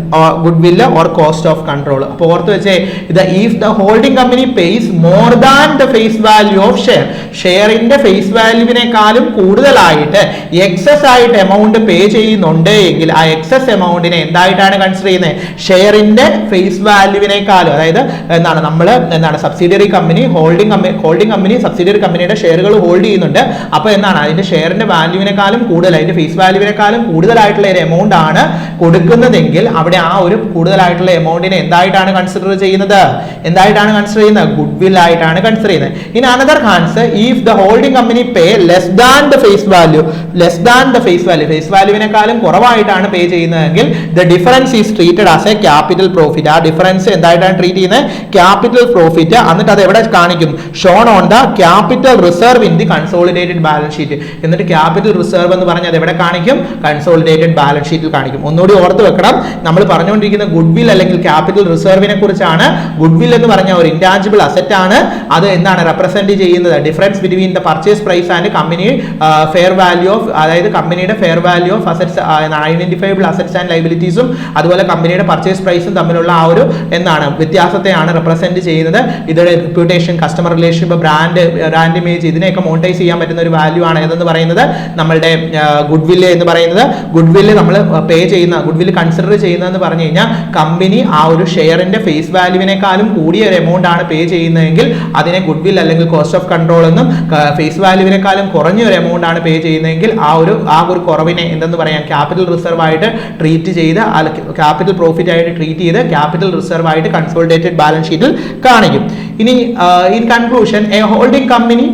goodwill or cost of control അപ്പോൾ ഓർത്ത് വെച്ചേ ഇത് if the holding company pays more than the face value of share ഷെയറിന്റെ face വാല്യൂവിനേക്കാളും കൂടുതലായിട്ട് എക്സസ് ആയിട്ട് എമൗണ്ട് പേ ചെയ്യുന്നുണ്ട് എങ്കിൽ ആ എക്സസ് എമൗണ്ടിനെ എന്തായിട്ടാണ് കൺസിഡർ ചെയ്യുന്നത് ഷെയറിന്റെ ഫേസ് വാല്യൂവിനേക്കാളും അതായത് എന്താണ് നമ്മൾ എന്താണ് subsidiary company holding company holding company subsidiary കമ്പനിയുടെ ഷെയറുകൾ ഹോൾഡ് ചെയ്യുന്നുണ്ട്. അപ്പോൾ എന്താണ്? അതിന്റെ ഷെയറിന്റെ വാല്യൂവിനേക്കാളും കൂടുതൽ അതിന്റെ ഫേസ് വാല്യൂവിനേക്കാളും കൂടുതലായിട്ടുള്ള ഒരു എമൗണ്ട് ആണ് കൊടുക്കുന്നതെങ്കിൽ അവിടെ ആ ഒരു കൂടുതലായിട്ടുള്ള എമൗണ്ടിനെ എന്തായിട്ടാണ് കൺസിഡർ ചെയ്യുന്നത്? എന്തായിട്ടാണ് കൺസിഡർ ചെയ്യുന്നത്? ഗുഡ് വിൽ ആയിട്ടാണ് കൺസിഡർ ചെയ്യുന്നത്. In another hands if the holding company pay less than the face value less than the face value face വാല്യൂവിനെക്കാളും കുറവായിട്ടാണ് പേ ചെയ്യുന്നതെങ്കിൽ the difference is treated as a capital profit ആ ഡിഫറൻസ് എന്തായിട്ടാണ് ട്രീറ്റ് ചെയ്യുന്നത്? ക്യാപിറ്റൽ പ്രോഫിറ്റ് എന്നിട്ട് അത് എവിടെ കാണിക്കും? Shown on the capital reserve in the consolidated balance sheet എന്നിട്ട് ക്യാപിറ്റൽ റിസർവ് എന്ന് പറഞ്ഞാൽ അത് എവിടെ കാണിക്കും? കൺസോളിഡേറ്റഡ് ബാലൻസ് ഷീറ്റിൽ കാണിക്കും. ഒന്നുകൂടി ഓർത്ത് വെക്കണം. നമ്മൾ പറഞ്ഞുകൊണ്ടിരിക്കുന്ന ഗുഡ് വിൽ അല്ലെങ്കിൽ ക്യാപിറ്റൽ റിസർവിനെ കുറിച്ചാണ്. ഗുഡ് വിൽ എന്ന് പറഞ്ഞ ഒരു ഇന്റാഞ്ചിബിൾ അസറ്റ് ആണ്. അത് എന്താണ് റെപ്രസെന്റ് ചെയ്യുന്നത്? Difference between the purchase price and company fair value of അതായത് കമ്പനിയുടെ fair value of assets identifiable assets and ലൈബിലിറ്റീസും അതുപോലെ കമ്പനിയുടെ പർച്ചേസ് പ്രൈസും തമ്മിലുള്ള ആ ഒരു എന്താണ് വ്യത്യാസത്തെയാണ് റെപ്രസെന്റ് ചെയ്യുന്നത്. ഇതിന്റെ reputation customer relationship brand brand image ഇതിനെയൊക്കെ മോണിറ്റൈസ് ചെയ്യാൻ പറ്റുന്ന ഒരു വാല്യൂ ആണ് ഏതെന്ന് പറയുന്നത്? നമ്മളുടെ ഗുഡ് വില്ല് എന്ന് പറയുന്നത്. ഗുഡ് വില്ല് നമ്മൾ പേ ചെയ്യുന്ന ഗുഡ് വില്ല് കൺസിഡർ ചെയ്യുന്നതെന്ന് പറഞ്ഞു കഴിഞ്ഞാൽ കമ്പനി ആ ഒരു ഷെയറിന്റെ ഫേസ് വാല്യൂവിനേക്കാളും കൂടിയ ഒരു എമൗണ്ട് ആണ് പേ ചെയ്യുന്നതെങ്കിൽ അതിനെ ഗുഡ് വിൽ അല്ലെങ്കിൽ കോസ്റ്റ് ഓഫ് കൺട്രോൾ എന്നും ഫേസ് വാല്യൂവിനേക്കാളും കുറഞ്ഞ ഒരു എമൗണ്ട് ആണ് പേ ചെയ്യുന്നതെങ്കിൽ ആ ഒരു ആ ഒരു കുറവിനെ എന്തെന്ന് പറയാം ക്യാപിറ്റൽ റിസർവ് ആയിട്ട് ട്രീറ്റ് ചെയ്ത് ക്യാപിറ്റൽ പ്രോഫിറ്റ് ആയിട്ട് ട്രീറ്റ് ചെയ്ത് ക്യാപിറ്റൽ റിസർവ് ആയിട്ട് കൺസോൾഡേറ്റഡ് ബാലൻസ് ഷീറ്റിൽ കാണിക്കും. ഇനി in conclusion a holding company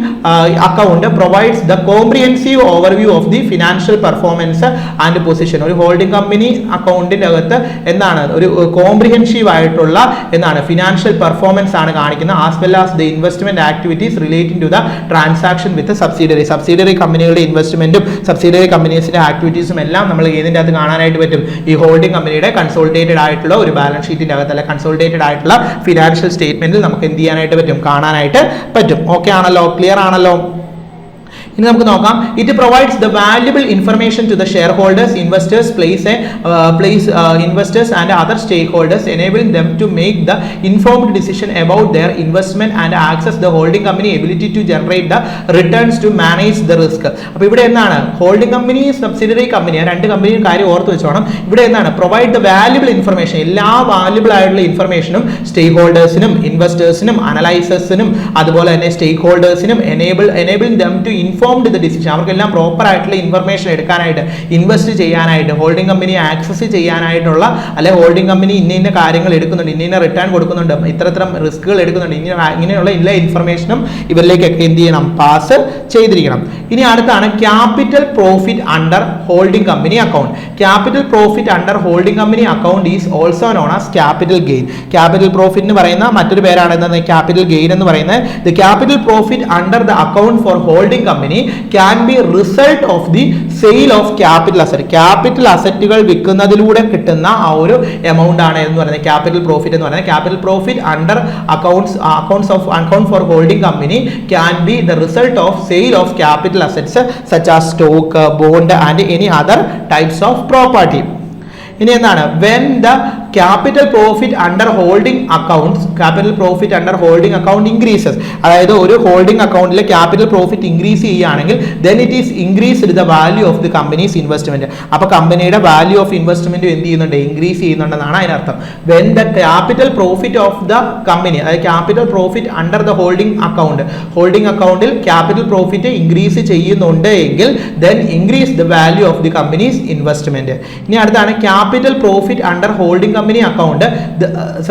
account provides the comprehensive overview of the financial performance and position ഒരു ഹോൾഡിംഗ് കമ്പനി അക്കൗണ്ടിന്റെ അകത്ത് എന്താണ്? ഒരു കോംപ്രിഹെൻസീവ് ആയിട്ടുള്ള എന്താണ്? ഫിനാൻഷ്യൽ പെർഫോമൻസ് ആണ് കാണിക്കുന്നത്. As well as the investment activities relating to the transaction with subsidiary subsidiary കമ്പനികളുടെ ഇൻവെസ്റ്റ്മെന്റും സബ്സിഡറി കമ്പനീസിന്റെ ആക്ടിവിറ്റീസും എല്ലാം നമ്മൾ ഏതിന്റെ അകത്ത് കാണാനായിട്ട് പറ്റും? ഈ ഹോൾഡിംഗ് കമ്പനിയുടെ കൺസോൾട്ടേറ്റഡ് ആയിട്ടുള്ള ഒരു ബാലൻസ് ഷീറ്റിന്റെ അകത്ത് അല്ലെങ്കിൽ കൺസോൾട്ടേറ്റഡ് ആയിട്ടുള്ള ഫിനാൻഷ്യൽ സ്റ്റേറ്റ്മെന്റിൽ നമുക്ക് എന്ത് ചെയ്യാനായിട്ട് പറ്റും കാണാനായിട്ട് പറ്റും. ഓക്കെ ആണല്ലോ? ക്ലിയർ ആണല്ലോ? ഇനി നമുക്ക് നോക്കാം. It provides the valuable information to the shareholders investors place a place investors and other stakeholders enabling them to make the informed decision about their investment and access the holding company ability to generate the returns to manage the risk അപ്പോൾ ഇവിടെ എന്താണ്? ഹോൾഡിംഗ് കമ്പനി സബ്സിഡറി കമ്പനി രണ്ട് കമ്പനിയും കാര്യം ഓർത്ത് വെച്ചോണം. ഇവിടെ എന്താണ്? പ്രൊവൈഡ് ദ വാല്യുബിൾ ഇൻഫർമേഷൻ എല്ലാ വാല്യുബിൾ ആയിട്ടുള്ള ഇൻഫർമേഷനും സ്റ്റേക്ക് ഹോൾഡേഴ്സിനും ഇൻവെസ്റ്റേഴ്സിനും അനലൈസേഴ്സിനും അതുപോലെ തന്നെ സ്റ്റേക്ക് ഹോൾഡേഴ്സിനും enable enable them to informed the decision അവർക്കെല്ലാം പ്രോപ്പർ ആയിട്ടുള്ള ഇൻഫർമേഷൻ എടുക്കാനായിട്ട് ഇൻവെസ്റ്റ് ചെയ്യാനായിട്ട് ഹോൾഡിംഗ് കമ്പനി ആക്സസ് ചെയ്യാനായിട്ടുള്ള അല്ലെ ഹോൾഡിംഗ് കമ്പനി ഇന്ന ഇന്ന കാര്യങ്ങൾ എടുക്കുന്നുണ്ട് ഇന്ന ഇന്ന റിട്ടേൺ കൊടുക്കുന്നുണ്ട് ഇത്തരത്തരം റിസ്കുകൾ എടുക്കുന്നുണ്ട് ഇങ്ങനെ ഇങ്ങനെയുള്ള എല്ലാ ഇൻഫർമേഷനും ഇവരിലേക്കൊക്കെ എന്ത് ചെയ്യണം? പാസ് ചെയ്തിരിക്കണം. ഇനി അടുത്താണ് capital profit under holding company account capital profit under holding company account is also known as capital gain capital profit എന്ന് പറയുന്ന മറ്റൊരു പേരാണ് എന്താണ് ക്യാപിറ്റൽ ഗെയിൻ എന്ന് പറയുന്നത്. The capital profit under the account for holding company can be result of the sale of capital asset capital അസറ്റുകൾ വിൽക്കുന്നതിലൂടെ കിട്ടുന്ന ആ ഒരു എമൗണ്ട് ആണ് എന്ന് പറയുന്നത്. ക്യാപിറ്റൽ പ്രോഫിറ്റ് എന്ന് പറയുന്നത്. Capital profit under accounts accounts of account for holding company can be the result of sale of capital assets such as stock bond and any other types of property ഇനി എന്താണ്? When the capital profit under holding accounts capital profit under holding account increases അതായത് ഒരു ഹോൾഡിംഗ് അക്കൗണ്ടിലെ ക്യാപിറ്റൽ പ്രോഫിറ്റ് ഇൻക്രീസ് ചെയ്യുകയാണെങ്കിൽ then it is increased the value of the company's investment അപ്പോൾ കമ്പനിയുടെ വാല്യൂ ഓഫ് ഇൻവെസ്റ്റ്മെന്റ് എന്ത് ചെയ്യുന്നുണ്ട്? ഇൻക്രീസ് ചെയ്യുന്നുണ്ടെന്നാണ് അതിനർത്ഥം. When the capital profit of the company അതായത് capital profit under the holding account holding അക്കൗണ്ടിൽ ക്യാപിറ്റൽ പ്രോഫിറ്റ് ഇൻക്രീസ് ചെയ്യുന്നുണ്ട് എങ്കിൽ then increase the value of the company's investment ഇനി അടുത്താണ് capital profit under holding company account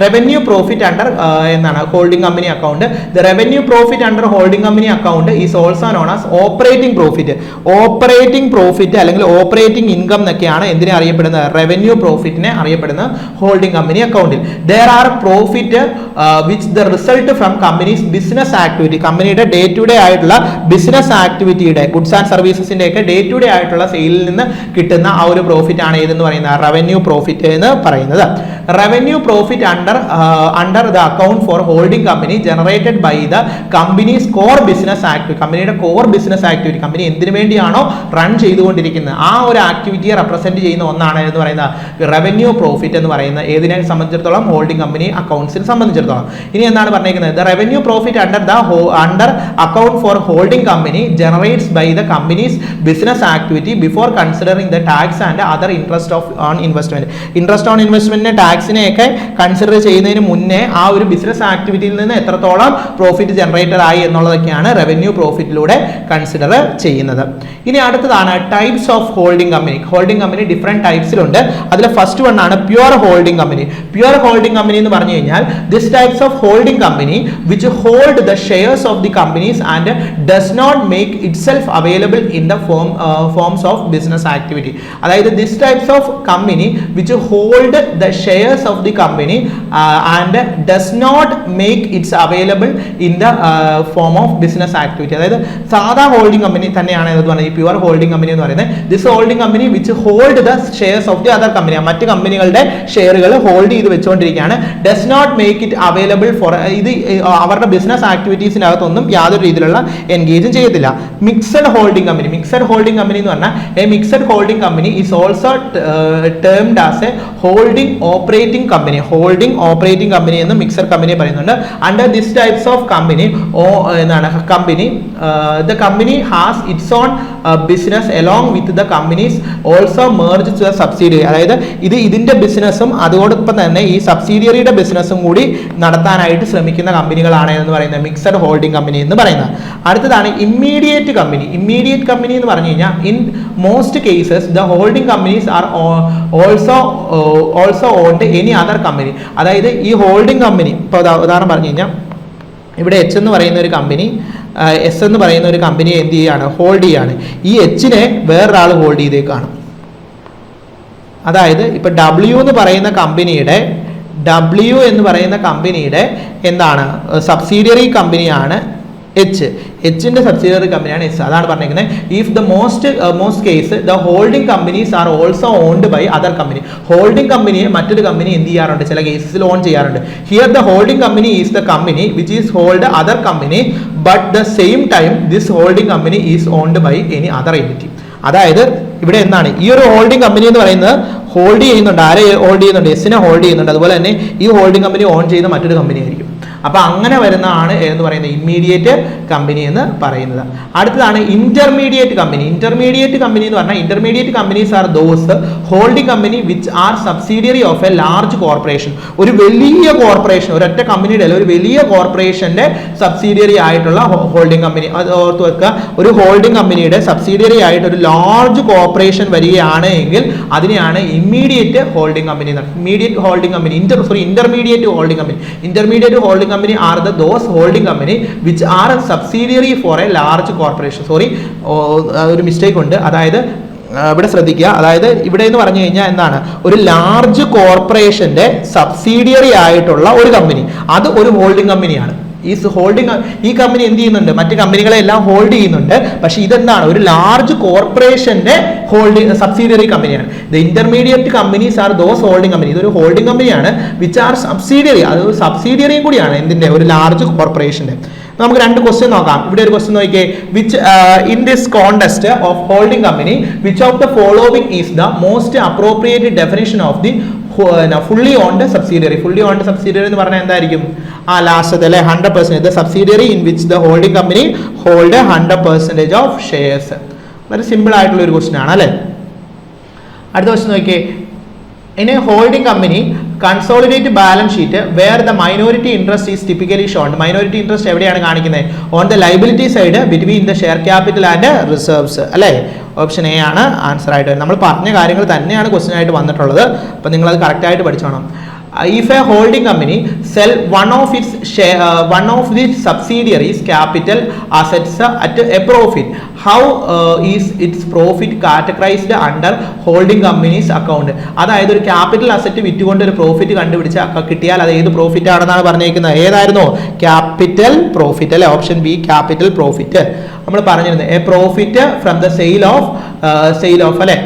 revenue profit under എന്താണ് holding company account the revenue profit under holding company account is also known as operating profit operating profit അല്ലെങ്കിൽ ഓപ്പറേറ്റിംഗ് ഇൻകം എന്നൊക്കെയാണ് എന്തിനെ അറിയപ്പെടുന്നത്? റവന്യൂ പ്രോഫിറ്റിനെ അറിയപ്പെടുന്ന ഹോൾഡിംഗ് കമ്പനി അക്കൗണ്ടിൽ there are profit which the result from company's business activity കമ്പനിയുടെ ഡേ ടു ഡേ ആയിട്ടുള്ള ബിസിനസ് ആക്ടിവിറ്റിയുടെ ഗുഡ്സ് ആൻഡ് സർവീസസിന്റെ ഒക്കെ ഡേ ടു ഡേ ആയിട്ടുള്ള സെയിലിൽ നിന്ന് കിട്ടുന്ന ആ ഒരു പ്രോഫിറ്റ് ആണ് ഏതെന്ന് പറയുന്നത്? റവന്യൂ പ്രോഫിറ്റ് എന്ന് പറയുന്നത്. Revenue profit under under the account for holding company generated by the company's core business activity കമ്പനിയുടെ കോർ ബിസിനസ് ആക്ടിവിറ്റി കമ്പനി എന്തിനു വേണ്ടിയാണോ റൺ ചെയ്തുകൊണ്ടിരിക്കുന്നത്? ആ ഒരു ആക്ടിവിറ്റിയെ റെപ്രസെന്റ് ചെയ്യുന്ന ഒന്നാണ് എന്ന് പറയുന്നത് റവന്യൂ പ്രോഫിറ്റ് എന്ന് പറയുന്ന ഏതിനെ സംബന്ധിച്ചിടത്തോളം? ഹോൾഡിംഗ് കമ്പനി അക്കൗണ്ട്സിനെ സംബന്ധിച്ചിടത്തോളം. ഇനി എന്താണ് പറഞ്ഞിരിക്കുന്നത്? The revenue profit under the under account for holding company generates by the company's business activity before considering the tax and other interest of on investment interest on ഇൻവെസ്റ്റ്മെന്റിനെ ടാക്സിനെയൊക്കെ കൺസിഡർ ചെയ്യുന്നതിന് മുന്നേ ആ ഒരു ബിസിനസ് ആക്ടിവിറ്റിയിൽ നിന്ന് എത്രത്തോളം പ്രോഫിറ്റ് ജനറേറ്റഡ് ആയി എന്നുള്ളതൊക്കെയാണ് റവന്യൂ പ്രോഫിറ്റിലൂടെ കൺസിഡർ ചെയ്യുന്നത്. ഇനി അടുത്തതാണ് types of holding company holding company different ടൈപ്സിലുണ്ട് അതിൽ ഫസ്റ്റ് വൺ ആണ് pure holding company pure holding company എന്ന് പറഞ്ഞു കഴിഞ്ഞാൽ this types of holding company which hold the shares of the companies and does not make itself available in the form forms of business activity അതായത് this types of company which hold the shares of the company and does not make its available in the form of business activity അതായത് സാധാ ഹോൾഡിംഗ് കമ്പനി തന്നെയാണ് എന്ന് പറയുന്നത്? ഈ പ്യുവർ ഹോൾഡിംഗ് കമ്പനി എന്ന് പറയുന്നത്. This holding company which hold the shares of the other company മറ്റ് കമ്പനികളുടെ ഷെയറുകൾ ഹോൾഡ് ചെയ്ത് വെച്ചുകൊണ്ടിരിക്കുകയാണ്. Does not make it available for ഇത് അവരുടെ ബിസിനസ് ആക്ടിവിറ്റീസിനകത്തൊന്നും യാതൊരു രീതിയിലുള്ള എൻഗേജും ചെയ്യത്തില്ല. Mixed holding company mixed holding company എന്ന് പറഞ്ഞാൽ a mixed holding company is also termed as a holding operating company holding operating company എന്ന് മിക്സർ കമ്പനി പറയുന്നുണ്ട്. Under this types of company എന്താണ് company the company has its own business along with the company's also merge to the subsidiary അതായത് ഇത് ഇതിന്റെ ബിസിനസ്സും അതോടൊപ്പം തന്നെ ഈ സബ്സിഡിയറിയുടെ ബിസിനസ്സും കൂടി നടത്താനായിട്ട് ശ്രമിക്കുന്ന കമ്പനികളാണ് എന്ന് പറയുന്നത് മിക്സഡ് ഹോൾഡിംഗ് കമ്പനി എന്ന് പറയുന്നത്. അടുത്തതാണ് ഇമ്മീഡിയറ്റ് കമ്പനി ഇമ്മീഡിയറ്റ് കമ്പനി എന്ന് പറഞ്ഞു കഴിഞ്ഞാൽ in most cases the holding companies are also also owned any other company അതായത് ഈ ഹോൾഡിംഗ് കമ്പനി ഇപ്പോൾ ഉദാഹരണം പറഞ്ഞു കഴിഞ്ഞാൽ ഇവിടെ എച്ച് എന്ന് പറയുന്ന ഒരു കമ്പനി എസ് എന്ന് പറയുന്ന ഒരു കമ്പനിയെ എന്ത് ചെയ്യാണ്? ഹോൾഡ് ചെയ്യാണ്. ഈ എച്ചിനെ വേറൊരാൾ ഹോൾഡ് ചെയ്തേക്കാണ് അതായത് ഇപ്പം ഡബ്ല്യു എന്ന് പറയുന്ന കമ്പനിയുടെ ഡബ്ല്യു എന്ന് പറയുന്ന കമ്പനിയുടെ എന്താണ്? സബ്സിഡിയറി കമ്പനിയാണ് എച്ച് എച്ചിന്റെ സബ്സിഡിയറി കമ്പനിയാണ് എസ് അതാണ് പറഞ്ഞിരിക്കുന്നത് if the most most case the holding companies are also owned by other company holding കമ്പനിയെ മറ്റൊരു കമ്പനി എന്ത് ചെയ്യാറുണ്ട്? ചില കേസസിൽ ഓൺ ചെയ്യാറുണ്ട്. Here the holding company is the company which is hold other company but the same time this holding company is owned by any other entity അതായത് ഇവിടെ എന്താണ്? ഈ ഒരു ഹോൾഡിംഗ് കമ്പനി എന്ന് പറയുന്നത് ഹോൾഡ് ചെയ്യുന്നുണ്ട്. ആരെ ഹോൾഡ് ചെയ്യുന്നുണ്ട്? എസിനെ ഹോൾഡ് ചെയ്യുന്നുണ്ട്. അതുപോലെ തന്നെ ഈ ഹോൾഡിംഗ് കമ്പനി ഓൺ ചെയ്യുന്ന മറ്റൊരു കമ്പനി ആയിരിക്കും. അപ്പൊ അങ്ങനെ വരുന്നതാണ് എന്ന് പറയുന്നത് ഇമ്മീഡിയറ്റ് കമ്പനി എന്ന് പറയുന്നത്. അടുത്തതാണ് ഇന്റർമീഡിയറ്റ് കമ്പനി ഇന്റർമീഡിയറ്റ് കമ്പനി എന്ന് പറഞ്ഞാൽ intermediate companies are those holding company which are subsidiary of a large corporation ഒരു വലിയ കോർപ്പറേഷൻ ഒരൊറ്റ കമ്പനിയുടെ അല്ല ഒരു വലിയ കോർപ്പറേഷന്റെ സബ്സിഡിയറി ആയിട്ടുള്ള ഹോൾഡിംഗ് കമ്പനി അത് ഓർത്ത് വെക്കുക ഒരു ഹോൾഡിംഗ് കമ്പനിയുടെ സബ്സിഡിയറി ആയിട്ട് ഒരു ലാർജ് കോർപ്പറേഷൻ വരികയാണ് എങ്കിൽ അതിനെയാണ് immediate holding company immediate holding company inter sorry intermediate holding company intermediate holding company are the those holding company which are subsidiary for a large corporation sorry ഒരു മിസ്റ്റേക്ക് ഉണ്ട്. അതായത് ഇവിടെ ശ്രദ്ധിക്കുക. അതായത് ഇവിടെ എന്ന് പറഞ്ഞു കഴിഞ്ഞാൽ എന്താണ്? ഒരു ലാർജ് കോർപ്പറേഷന്റെ സബ്സിഡിയറി ആയിട്ടുള്ള ഒരു കമ്പനി അത് ഒരു ഹോൾഡിംഗ് കമ്പനിയാണ് ഈ ഹോൾഡിംഗ് ഈ കമ്പനി എന്ത് ചെയ്യുന്നുണ്ട്? മറ്റു കമ്പനികളെ എല്ലാം ഹോൾഡ് ചെയ്യുന്നുണ്ട്. പക്ഷെ ഇതെന്താണ്? ഒരു ലാർജ് കോർപ്പറേഷന്റെ ഹോൾഡിംഗ് സബ്സിഡിയറി കമ്പനിയാണ് the intermediate companies are those holding company ഇതൊരു ഹോൾഡിംഗ് കമ്പനിയാണ് വിച്ച് ആർ സബ്സിഡിയറി അത് സബ്സിഡിയറിയും കൂടിയാണ് എന്തിന്റെ ഒരു ലാർജ് കോർപ്പറേഷന്റെ നമുക്ക് രണ്ട് ക്വസ്റ്റ്യൻ നോക്കാം. ഇവിടെ ഒരു ക്വസ്റ്റ്യൻ നോക്കിയേ which in this context of holding company which of the following is the most appropriate definition of the fully owned subsidiary fully owned subsidiary എന്ന് പറഞ്ഞാൽ എന്തായിരിക്കും? ആ ലാസ്റ്റ് അല്ലെ? Hundred percentage the subsidiary in which the holding company hold hundred percentage of shares വളരെ സിമ്പിൾ ആയിട്ടുള്ള ഒരു ക്വസ്റ്റ്യൻ ആണ് അല്ലേ? അടുത്ത ക്വസ്റ്റ്യൻ നോക്കിയേ. ഇനി holding company consolidate balance sheet where the minority interest is typically shown minority interest എവിടെയാണ് കാണിക്കുന്നത്? On the liability side between the share capital and reserves അല്ലേ? ഓപ്ഷൻ എ ആണ് ആൻസർ ആയിട്ട് നമ്മൾ പറഞ്ഞ കാര്യങ്ങൾ തന്നെയാണ് ക്വസ്റ്റ്യൻ ആയിട്ട് വന്നിട്ടുള്ളത്. അപ്പോൾ നിങ്ങളത് കറക്റ്റായിട്ട് പഠിച്ചോണം. Company sell one of its share uh, one of its subsidiaries capital assets uh, at a profit how uh, is its profit categorized under holding companies account അതായത് ഒരു ക്യാപിറ്റൽ അസറ്റ് വിറ്റുകൊണ്ട് ഒരു പ്രോഫിറ്റ് കണ്ടുപിടിച്ച് അക്ക കിട്ടിയാൽ അത് ഏത് പ്രോഫിറ്റ് ആണെന്നാണ് പറഞ്ഞിരിക്കുന്നത് ഏതായിരുന്നു ക്യാപിറ്റൽ പ്രോഫിറ്റ് അല്ലെ ഓപ്ഷൻ ബി ക്യാപിറ്റൽ പ്രോഫിറ്റ് നമ്മൾ പറഞ്ഞിരുന്നത് a profit from the sale of sale of അല്ലെ?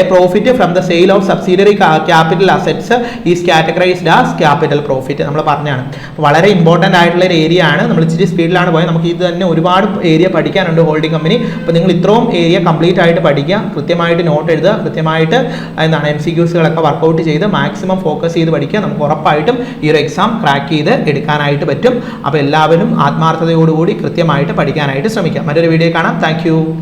A profit from the sale of subsidiary capital assets is categorized as capital profit നമ്മൾ പറഞ്ഞാണ്. വളരെ ഇമ്പോർട്ടന്റ് ആയിട്ടുള്ള ഒരു ഏരിയ ആണ്. നമ്മൾ ഇച്ചിരി സ്പീഡിലാണ് പോയത്. നമുക്ക് ഇത് തന്നെ ഒരുപാട് ഏരിയ പഠിക്കാനുണ്ട് ഹോൾഡിംഗ് കമ്പനി അപ്പോൾ നിങ്ങൾ ഇത്രയും ഏരിയ കംപ്ലീറ്റ് ആയിട്ട് പഠിക്കുക. കൃത്യമായിട്ട് നോട്ട് എഴുതുക. കൃത്യമായിട്ട് എന്താണ് എം സി ക്യൂസുകളൊക്കെ വർക്കൗട്ട് ചെയ്ത് മാക്സിമം ഫോക്കസ് ചെയ്ത് പഠിക്കുക. നമുക്ക് ഉറപ്പായിട്ടും ഈ ഒരു എക്സാം ക്രാക്ക് ചെയ്ത് എടുക്കാനായിട്ട് പറ്റും. അപ്പോൾ എല്ലാവരും ആത്മാർത്ഥതയോടുകൂടി കൃത്യമായിട്ട് പഠിക്കാനായിട്ട് ശ്രമിക്കാം മറ്റൊരു വീഡിയോ കാണാം. താങ്ക്